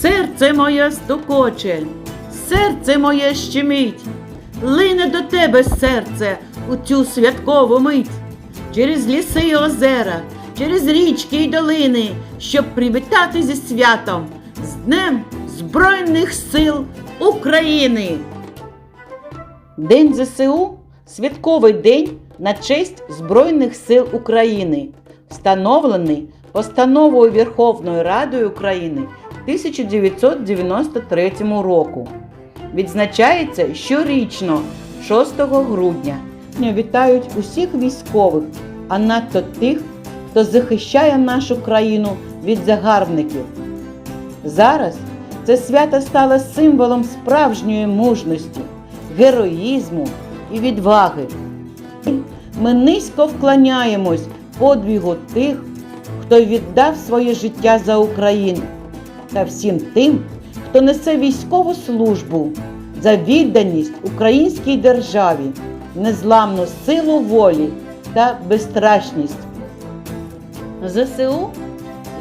серце моє стукоче, серце моє щемить, лине до тебе серце у цю святкову мить, через ліси й озера, через річки й долини, щоб привітати зі святом з Днем Збройних сил України. День ЗСУ святковий день на честь Збройних сил України, встановлений постановою Верховної Ради України 1993 року. Відзначається щорічно 6 грудня. Вітають усіх військових, а надто тих, хто захищає нашу країну від загарбників. Зараз це свято стало символом справжньої мужності, героїзму і відваги. Ми низько вклоняємось подвігу тих, хто віддав своє життя за Україну, та всім тим, хто несе військову службу за відданість українській державі, незламну силу волі та безстрашність. ЗСУ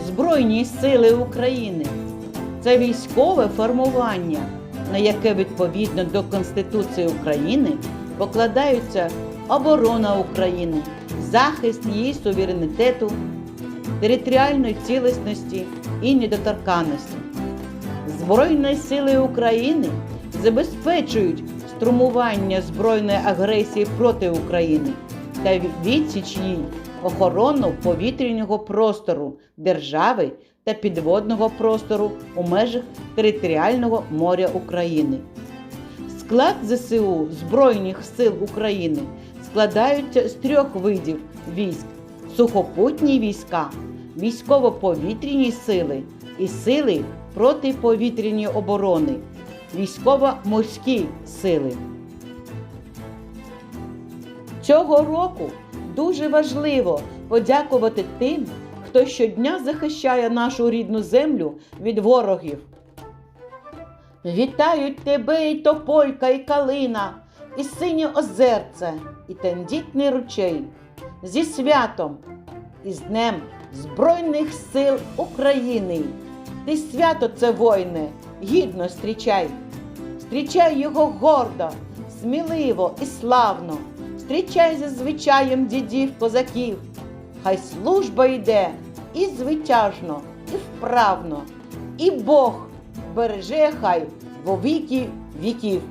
Збройні Сили України це військове формування, на яке відповідно до Конституції України покладаються оборона України, захист її суверенітету, територіальної цілісності і недоторканності. Збройні сили України забезпечують струмування збройної агресії проти України та відсіч їй охорону повітряного простору держави та підводного простору у межах територіального моря України. Склад ЗСУ Збройних сил України складаються з трьох видів військ: сухопутні війська, військово-повітряні сили і сили протиповітряної оборони, військово-морські сили. Цього року дуже важливо подякувати тим, хто щодня захищає нашу рідну землю від ворогів. Вітають тебе і тополька, і калина, і синє озерце, і тендітний ручей. Зі святом і з Днем Збройних сил України. Ти свято це воїне, гідно зустрічай. Зустрічай його гордо, сміливо і славно. Зустрічай за звичаєм дідів козаків. Хай служба йде і звитяжно, і вправно, і Бог береже хай во віки віків.